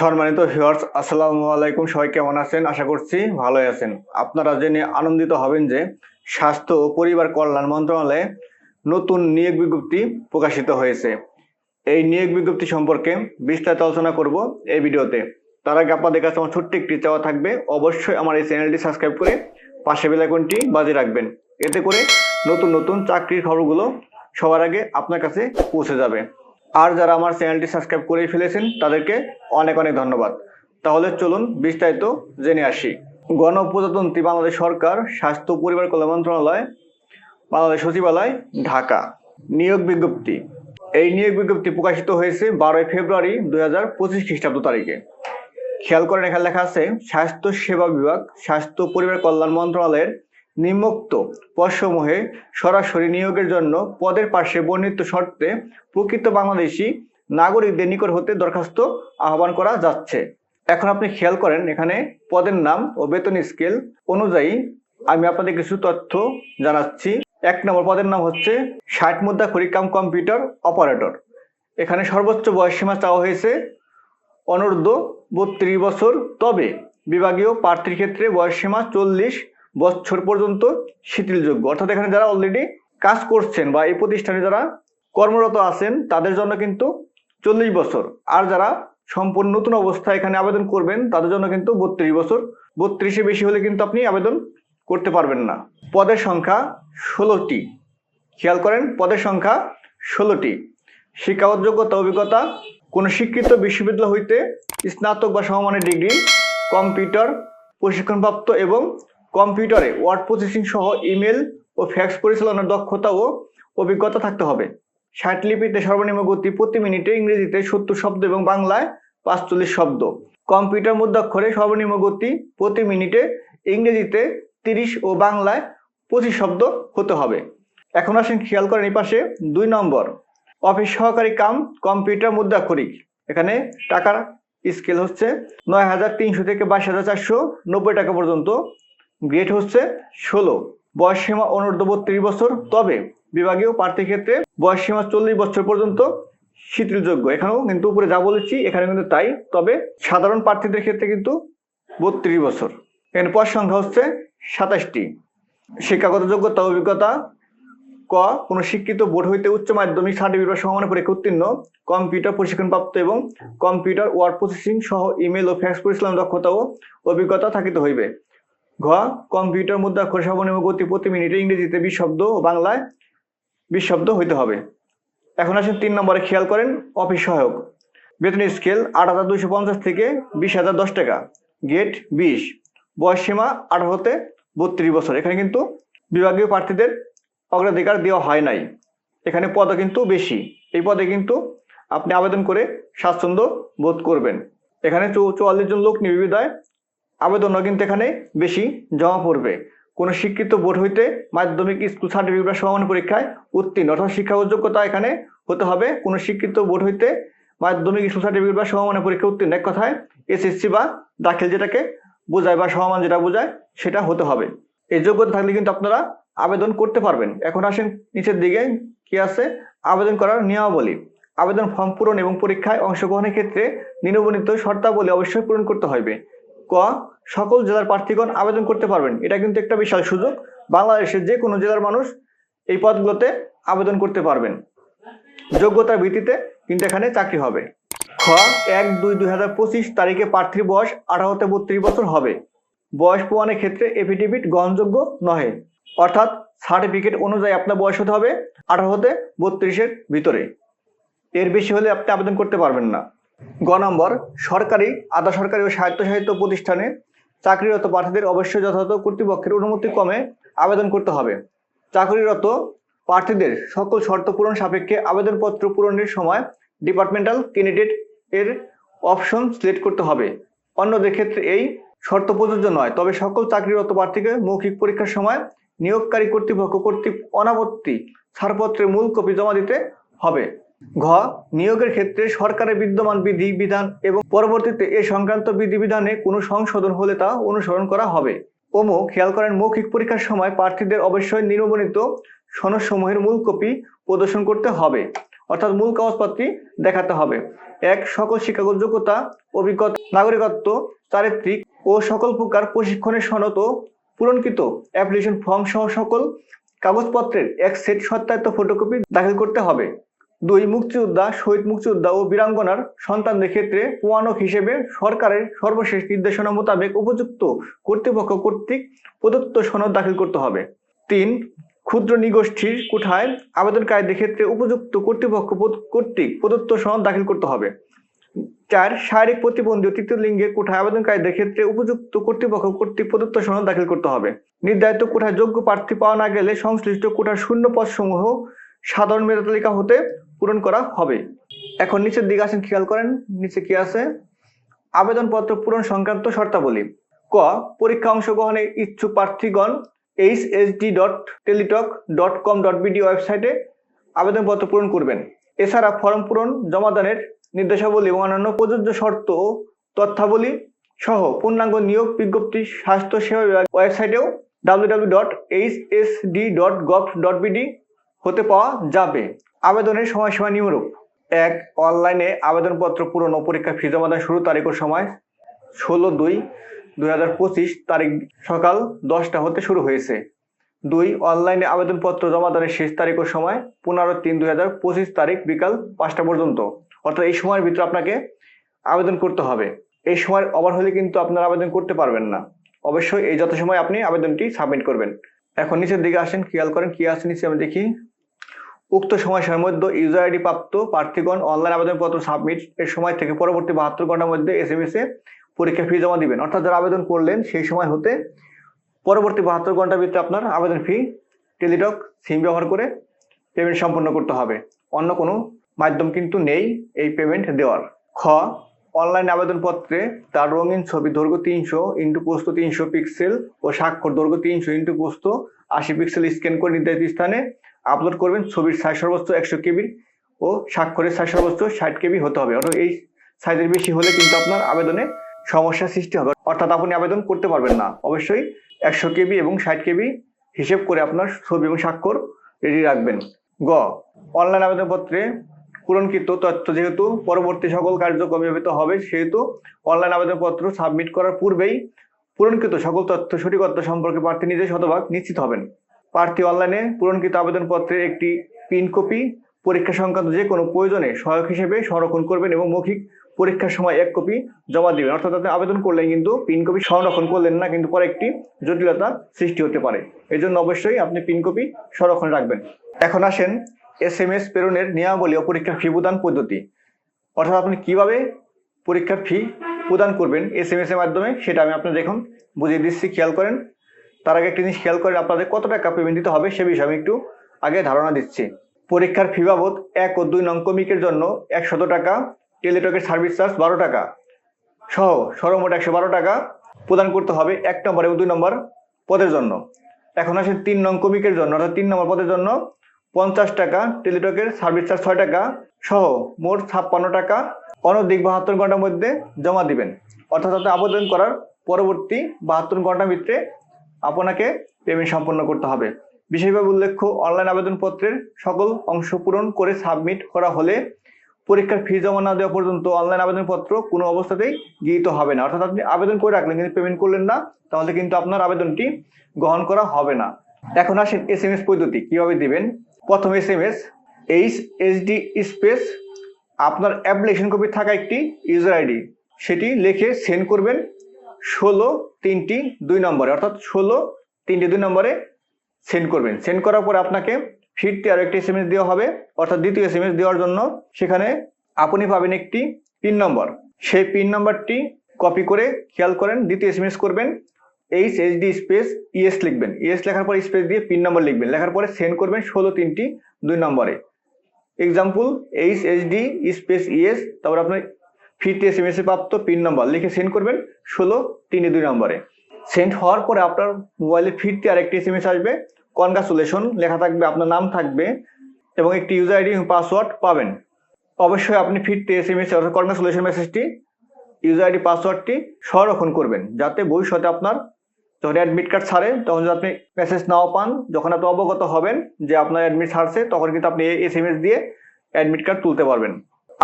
সম্মানিত ভিউয়ার্স আসসালামু আলাইকুম। সবাই কেমন আছেন? আশা করছি ভালোই আছেন। আপনারা জেনে আনন্দিত হবেন যে স্বাস্থ্য ও পরিবার কল্যাণ মন্ত্রণালয়ে নতুন নিয়োগ বিজ্ঞপ্তি প্রকাশিত হয়েছে। এই নিয়োগ বিজ্ঞপ্তি সম্পর্কে বিস্তারিত আলোচনা করব এই ভিডিওতে। তার আগে আপনাদের কাছে আমার ছোট্ট একটি চাওয়া থাকবে। অবশ্যই আমার এই চ্যানেলটি সাবস্ক্রাইব করে পাশে বেলাইকনটি বাজে রাখবেন। এতে করে নতুন নতুন চাকরির খবরগুলো সবার আগে আপনার কাছে পৌঁছে যাবে। আর যারা আমার চ্যানেলটি সাবস্ক্রাইব করে ফেলেছেন, তাদেরকে অনেক অনেক ধন্যবাদ। তাহলে চলুন বিস্তারিত জেনে আসি। গণপ্রজাতন্ত্রী বাংলাদেশ সরকার, স্বাস্থ্য পরিবার কল্যাণ মন্ত্রণালয়, বাংলাদেশ সচিবালয়, ঢাকা। নিয়োগ বিজ্ঞপ্তি। এই নিয়োগ বিজ্ঞপ্তি প্রকাশিত হয়েছে বারোই ফেব্রুয়ারি দুই হাজার পঁচিশ খ্রিস্টাব্দ তারিখে। খেয়াল করেন এখানে লেখা আছে, স্বাস্থ্য সেবা বিভাগ, স্বাস্থ্য পরিবার কল্যাণ মন্ত্রণালয়ের নিম্নোক্ত পদসমূহে সরাসরি নিয়োগের জন্য পদের পার্শ্বে বর্ণিত শর্তে প্রকৃত বাংলাদেশি নাগরিকদের নিকট হতে দরখাস্ত আহ্বান করা যাচ্ছে। এখন আপনি খেয়াল করেন, এখানে পদের নাম ও বেতন স্কেল অনুযায়ী আমি আপনাদের কিছু তথ্য জানাচ্ছি। এক নম্বর পদের নাম হচ্ছে ষাট মুদ্রা কাম কম্পিউটার অপারেটর। এখানে সর্বোচ্চ বয়সসীমা চাওয়া হয়েছে অনূর্ধ্ব বত্রিশ বছর। তবে বিভাগীয় প্রার্থীর ক্ষেত্রে বয়সসীমা চল্লিশ বছর পর্যন্ত শিথিলযোগ্য। অর্থাৎ এখানে যারা অলরেডি কাজ করছেন বা এই প্রতিষ্ঠানে যারা কর্মরত আছেন, তাদের জন্য কিন্তু চল্লিশ বছর। আর যারা সম্পূর্ণ নতুন অবস্থায় এখানে আবেদন করবেন, তাদের জন্য কিন্তু বত্রিশ বছর। বত্রিশে বেশি হলে কিন্তু আপনি আবেদন করতে পারবেন না। পদের সংখ্যা ষোলোটি। খেয়াল করেন, পদের সংখ্যা ষোলোটি। শিক্ষাগত যোগ্যতা, অভিজ্ঞতা, কোনো শিক্ষিত বিশ্ববিদ্যালয় হইতে স্নাতক বা সমমানের ডিগ্রি, কম্পিউটার, প্রশিক্ষণপ্রাপ্ত এবং কম্পিউটারে ওয়ার্ড প্রসেসিং সহ ইমেল ও ফ্যাক্স পরিচালনার দক্ষতা ও অভিজ্ঞতা থাকতে হবে। ষাট লিপিতে সর্বনিম্ন গতি প্রতি মিনিটে ইংরেজিতে সত্তর শব্দ এবং বাংলায় পাঁচচল্লিশ শব্দ। কম্পিউটার মধ্যাক্ষরে সর্বনিম্ন গতি প্রতি মিনিটে ইংরেজিতে তিরিশ ও বাংলায় পঁচিশ শব্দ হতে হবে। এখন আসেন খেয়াল করেন এই পাশে দুই নম্বর। অফিস সহকারী কাম কম্পিউটার মুদ্রাক্ষরিক এখানে টাকার স্কেল হচ্ছে নয় হাজার তিনশো থেকে বাইশ হাজার চারশো নব্বই টাকা পর্যন্ত গ্রেড হচ্ছে ষোলো। বয়স সীমা অনূর্ধ্ব বত্রিশ বছর। তবে বিভাগীয় প্রার্থীর ক্ষেত্রে বয়স সীমা চল্লিশ বছর পর্যন্ত শিথিলযোগ্য। এখানেও কিন্তু উপরে যা বলেছি এখানে কিন্তু তাই। তবে সাধারণ প্রার্থীদের ক্ষেত্রে কিন্তু বত্রিশ বছর। এখানে পদ সংখ্যা হচ্ছে সাতাশটি। শিক্ষাগত যোগ্যতা, অভিজ্ঞতা, ক, কোনো শিক্ষিত বোর্ড হইতে উচ্চ মাধ্যমিক, সার্টিফিকেট বা সমানের পরীক্ষা উত্তীর্ণ, কম্পিউটার প্রশিক্ষণপ্রাপ্ত এবং কম্পিউটার ওয়ার্ড প্রসেসিং সহ ইমেল ও ফ্যাক্স পরিচালনা দক্ষতা ও অভিজ্ঞতা থাকিতে হইবে। ঘ, কম্পিউটার মুদ্রাক্ষর সর্বনিম্ন গতি প্রতি মিনিটে ইংরেজিতে বিশ শব্দ ও বাংলায় বিশ শব্দ হইতে হবে। এখন আসেন তিন নম্বরে, খেয়াল করেন, অফিস সহায়ক। বেতন স্কেল আট হাজার দুইশো পঞ্চাশ থেকে বিশ হাজার দশ টাকা। গেট বিশ, বয়স সীমা আঠারো হতে বত্রিশ বছর। এখানে কিন্তু বিভাগীয় প্রার্থীদের অগ্রাধিকার দেওয়া হয় নাই। এখানে পদও কিন্তু বেশি। এই পদে কিন্তু আপনি আবেদন করে স্বাচ্ছন্দ্য বোধ করবেন। এখানে চুয়াল্লিশ জন লোক নির্বিধায় আবেদনও কিন্তু এখানে বেশি জমা পড়বে। কোনো শিক্ষিত বোর্ড হইতে মাধ্যমিক স্কুল সার্টিফিকেট সমান পরীক্ষায় উত্তীর্ণ অর্থাৎ শিক্ষাগত যোগ্যতা এখানে হতে হবে। কোনো শিক্ষিত বোর্ড হইতে মাধ্যমিক স্কুল সার্টিফিকেট বা সমমানের পরীক্ষা উত্তীর্ণ। এক কথায় এসএসসি বা দাখিল যেটাকে বোঝায় বা সমমান যেটা বোঝায় সেটা হতে হবে। এই যোগ্যতা থাকলে কিন্তু আপনারা আবেদন করতে পারবেন। এখন আসেন নিচের দিকে, কি আছে? আবেদন করার নিয়মাবলী। আবেদন ফর্ম পূরণ এবং পরীক্ষায় অংশগ্রহণের ক্ষেত্রে নিম্নবর্ণিত শর্তাবলী অবশ্যই পূরণ করতে হবে। ক, সকল জেলার প্রার্থীগণ আবেদন করতে পারবেন। এটা কিন্তু একটা বিশাল সুযোগ। বাংলাদেশের যে কোনো জেলার মানুষ এই পদগুলোতে আবেদন করতে পারবেন। যোগ্যতার ভিত্তিতে কিন্তু এখানে চাকরি হবে। খ, এক দুই দুই হাজার পঁচিশ তারিখে প্রার্থীর বয়স আঠারো থেকে বত্রিশ বছর হবে। বয়স প্রমাণের ক্ষেত্রে এফিডেভিট গ্রহণযোগ্য নহে। অর্থাৎ সার্টিফিকেট অনুযায়ী আপনার বয়স হতে হবে আঠারো হতে বত্রিশের ভিতরে। এর বেশি হলে আপনি আবেদন করতে পারবেন না। গ নম্বর, সরকারি, আধা সরকারি ও স্বায়ত্তশাসিত প্রতিষ্ঠানে চাকরিরত প্রার্থীদের অবশ্যই যথাযথ কর্তৃপক্ষের অনুমতি ক্রমে আবেদন করতে হবে। চাকরিরত প্রার্থীদের সকল শর্ত পূরণ সাপেক্ষে আবেদনপত্র পূরণের সময় ডিপার্টমেন্টাল ক্যান্ডিডেট এর অপশন সিলেক্ট করতে হবে। অন্যদের ক্ষেত্রে এই শর্ত প্রযোজ্য নয়, তবে সকল চাকরিরত প্রার্থীকে মৌখিক পরীক্ষার সময় নিয়োগকারী কর্তৃপক্ষ কর্তৃক অনাপত্তি ছাড়পত্রের মূল কপি জমা দিতে হবে। ঘ, নিয়োগের ক্ষেত্রে সরকারের বিদ্যমান বিধি বিধান এবং পরবর্তীতে এ সংক্রান্ত বিধিবিধানে কোনো সংশোধন হলে তা অনুসরণ করা হবে। ওমো, খেয়াল করেন মৌখিক পরীক্ষার সময় প্রার্থীদের অবশ্যই নিম্নবর্ণিত সনদসমূহের মূল কপি প্রদর্শন করতে হবে, অর্থাৎ মূল কাগজপত্রটি দেখাতে হবে। এক, সকল শিক্ষাগত যোগ্যতা, অভিজ্ঞতা, নাগরিকত্ব, চারিত্রিক ও সকল প্রকার প্রশিক্ষণের সনদ ও পূরণকৃত অ্যাপ্লিকেশন ফর্ম সহ সকল কাগজপত্রের এক সেট সত্যায়িত ফটোকপি দাখিল করতে হবে। দুই মুক্তিযোদ্ধা, শহীদ মুক্তিযোদ্ধা ও বীরাঙ্গনার সন্তানদের ক্ষেত্রে প্রমাণক হিসেবে সরকারের সর্বশেষ নির্দেশনা মোতাবেক উপযুক্ত কর্তৃপক্ষ কর্তৃক প্রদত্ত সনদ দাখিল করতে হবে। তিন, ক্ষুদ্র নিগোষ্ঠীর কোঠায় আবেদনকারীদের ক্ষেত্রে উপযুক্ত কর্তৃপক্ষ কর্তৃক প্রদত্ত সনদ দাখিল করতে হবে। চার, শারীরিক প্রতিবন্ধী তৃতীয় লিঙ্গের কোঠায় আবেদনকারীদের ক্ষেত্রে উপযুক্ত কর্তৃপক্ষ কর্তৃক প্রদত্ত সনদ দাখিল করতে হবে। নির্ধারিত কোঠায় যোগ্য প্রার্থী পাওয়া না গেলে সংশ্লিষ্ট কোঠার শূন্য পদ সমূহ সাধারণ মেধা তালিকা হতে পূরণ করা হবে। এখন নিচের দিকে আসেন, খেয়াল করেন, নিচে কি আছে? আবেদনপত্র পূরণ সংক্রান্ত শর্তাবলী। ক, পরীক্ষা অংশগ্রহণে ইচ্ছুক প্রার্থীগণ H S D dot Teletalk dot com dot BD ওয়েবসাইটে আবেদনপত্র পূরণ করবেন। এছাড়া ফর্ম পূরণ জমাদানের নির্দেশাবলী এবং অন্যান্য প্রযোজ্য শর্ত তথ্যাবলী সহ পূর্ণাঙ্গ নিয়োগ বিজ্ঞপ্তি স্বাস্থ্য সেবা বিভাগ ওয়েবসাইটেও W dot H S D dot gov dot BD হতে পাওয়া যাবে। আবেদনের সময়সীমা নিম্নরূপ। এক, অনলাইনে আবেদনপত্র পূরণ ও পরীক্ষা ফি জমা দেওয়ার শুরু তারিখ ও সময়। ষোলো, দুই দুই তারিখ সকাল দশটা হতে শুরু হয়েছে। দুই, অনলাইনে আবেদনপত্র জমাদানের শেষ তারিখ ও সময় পনেরো, তিন, দুই তারিখ বিকাল পাঁচটা পর্যন্ত। অর্থাৎ এই সময়ের ভিতরে আপনাকে আবেদন করতে হবে। এই সময় ওভার হলে কিন্তু আপনারা আবেদন করতে পারবেন না। অবশ্যই এই যত সময় আপনি আবেদনটি সাবমিট করবেন। এখন নিচের দিকে আসেন, খেয়াল করেন কি আছে নিচে আমি দেখি। উক্ত সময়সীমার মধ্যে ইউজার আইডি প্রাপ্ত প্রার্থীগণ অনলাইন আবেদনপত্র সাবমিট এর সময় থেকে পরবর্তী বাহাত্তর ঘণ্টার মধ্যে এস এম এস এ পরীক্ষা ফি জমা দিবেন। অর্থাৎ যারা আবেদন করলেন সেই সময় হতে পরবর্তী বাহাত্তর ঘণ্টার ভিতরে আপনার আবেদন ফি টেলিটক সিম ব্যবহার করে পেমেন্ট সম্পন্ন করতে হবে। অন্য কোনো মাধ্যম কিন্তু নেই এই পেমেন্ট দেওয়ার। খ অনলাইন আবেদনপত্রে তার রঙিন ছবি, দৈর্ঘ্য তিনশো ইন্টু পোস্ত তিনশো পিক্সেল ও স্বাক্ষর, দৈর্ঘ্য তিনশো ইন্টু পোস্ত আশি পিক্সেল স্ক্যান করে নির্ধারিত স্থানে আপলোড করবেন। ছবির সাইজ সর্বোচ্চ একশো কেবির ও স্বাক্ষরের সাইজ সর্বোচ্চ ষাট কেবি হতে হবে। অর্থাৎ এই সাইজের বেশি হলে কিন্তু আপনার আবেদনে সমস্যার সৃষ্টি হবে। অর্থাৎ আপনি আবেদন করতে পারবেন না। অবশ্যই একশো কেবি এবং ষাট কেবি হিসেব করে আপনার ছবি এবং স্বাক্ষর রেডি রাখবেন। গ, অনলাইন আবেদনপত্রে পূরণকৃত তথ্য যেহেতু পরবর্তী সকল কার্যক্রম ব্যবহৃত হবে, সেহেতু অনলাইন আবেদনপত্র সাবমিট করার পূর্বেই পূরণকৃত সকল তথ্য সঠিকত্ব সম্পর্কে প্রার্থী নিজে শতভাগ নিশ্চিত হবেন। প্রার্থী অনলাইনে পূরণকৃত আবেদনপত্রের একটি পিন কপি পরীক্ষা সংক্রান্ত যে কোনো প্রয়োজনে সহায়ক হিসেবে সংরক্ষণ করবেন এবং মৌখিক পরীক্ষার সময় এক কপি জমা দিবেন। অর্থাৎ আপনি আবেদন করলেন কিন্তু পিন কপি সংরক্ষণ করলেন না, কিন্তু পরে একটি জটিলতা সৃষ্টি হতে পারে। এই জন্য অবশ্যই আপনি পিন কপি সংরক্ষণ রাখবেন। এখন আসেন এস এম এস প্রেরণের নিয়মাবলী ও পরীক্ষার ফি প্রদান পদ্ধতি। অর্থাৎ আপনি কীভাবে পরীক্ষার ফি প্রদান করবেন এস এম এস এর মাধ্যমে, সেটা আমি আপনাদের এখন বুঝিয়ে দিচ্ছি, খেয়াল করেন। তার আগে একটি জিনিস খেয়াল করেন, আপনাদের কত টাকা পেমেন্ট দিতে হবে সে বিষয়ে আমি একটু আগে ধারণা দিচ্ছি। পরীক্ষার ফি বাবদ এক ও দুই নং কমিকের জন্য একশত টাকা, টেলিটকের সার্ভিস চার্জ বারো টাকা সহ সর্বমোট একশো বারো টাকা প্রদান করতে হবে এক নম্বর এবং দুই নম্বর পদের জন্য। এখন আসে তিন নং কমিকের জন্য, অর্থাৎ তিন নম্বর পদের জন্য পঞ্চাশ টাকা, টেলিটকের সার্ভিস চার্জ ছয় টাকা সহ মোট ছাপ্পান্ন টাকা। অনধিক বাহাত্তর ঘণ্টার মধ্যে জমা দিবেন। অর্থাৎ আপনি আবেদন করার পরবর্তী বাহাত্তর ঘণ্টার ভিতরে আপনাকে পেমেন্ট সম্পন্ন করতে হবে। বিশেষভাবে উল্লেখ্য, অনলাইন আবেদনপত্রের সকল অংশ পূরণ করে সাবমিট করা হলে পরীক্ষার ফি জমা না দেওয়া পর্যন্ত অনলাইন আবেদনপত্র কোনো অবস্থাতেই গৃহীত হবে না। অর্থাৎ আপনি আবেদন করে রাখলেন কিন্তু পেমেন্ট করলেন না, তাহলে কিন্তু আপনার আবেদনটি গ্রহণ করা হবে না। এখন আসেন এস এম এস পদ্ধতি, কীভাবে দিবেন? প্রথম S M S H HD space আপনার অ্যাপ্লিকেশন কপি থাকা একটি ইউজার আইডি সেটি লিখে সেন্ড করবেন ষোলো তিনটি দুই নম্বরে, অর্থাৎ ষোলো তিনটি দুই নম্বরে সেন্ড করবেন। সেন্ড করার পর আপনাকে ফিরতে আরও একটি এস দেওয়া হবে, অর্থাৎ দ্বিতীয় এস এম এস দেওয়ার জন্য সেখানে আপনি পাবেন একটি পিন নম্বর সেই পিন নম্বরটি কপি করে খেয়াল করেন, দ্বিতীয় এস করবেন। এইচ ডি স্পেস ইএস লিখবেন। ইএস লেখার পর স্পেস দিয়ে পিন নম্বর লিখবেন। লেখার পরে সেন্ড করবেন ষোলো তিনটি দুই নম্বরে। Example H D space yes তারপর আপনার ফিরতে এস এম এস প্রাপ্ত পিন নম্বর লিখে সেন্ড করবেন ষোলো তিনটি দুই নম্বরে। সেন্ড হওয়ার পরে আপনার মোবাইলে ফিরতে আরেকটি এস এম এস আসবে। কনগ্রাচুলেশন লেখা থাকবে, আপনার নাম থাকবে এবং একটি ইউজার আইডি এবং পাসওয়ার্ড পাবেন। অবশ্যই আপনি ফিরতে এস এম এস অর্থাৎ কনগ্রাচুলেশন মেসেজটি ইউজার আইডি পাসওয়ার্ডটি সংরক্ষণ করবেন। যাতে ভবিষ্যতে আপনার যখন অ্যাডমিট কার্ড ছাড়ে তখন যদি আপনি মেসেজ নাও পান, যখন আপনি অবগত হবেন যে আপনার অ্যাডমিট ছাড়ছে, তখন কিন্তু আপনি এস এম এস দিয়ে অ্যাডমিট কার্ড তুলতে পারবেন।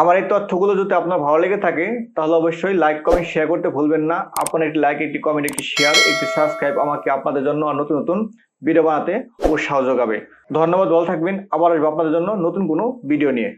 আমার এই তথ্যগুলো যদি আপনার ভালো লেগে থাকে, তাহলে অবশ্যই লাইক কমেন্ট শেয়ার করতে ভুলবেন না। আপনার একটি লাইক একটি কমেন্ট একটি শেয়ার একটি সাবস্ক্রাইব আমাকে আপনাদের জন্য আর নতুন নতুন ভিডিও বানাতে উৎসাহ যোগাবে ধন্যবাদ, ভালো থাকবেন। আবার আসব আপনাদের জন্য নতুন কোনো ভিডিও নিয়ে।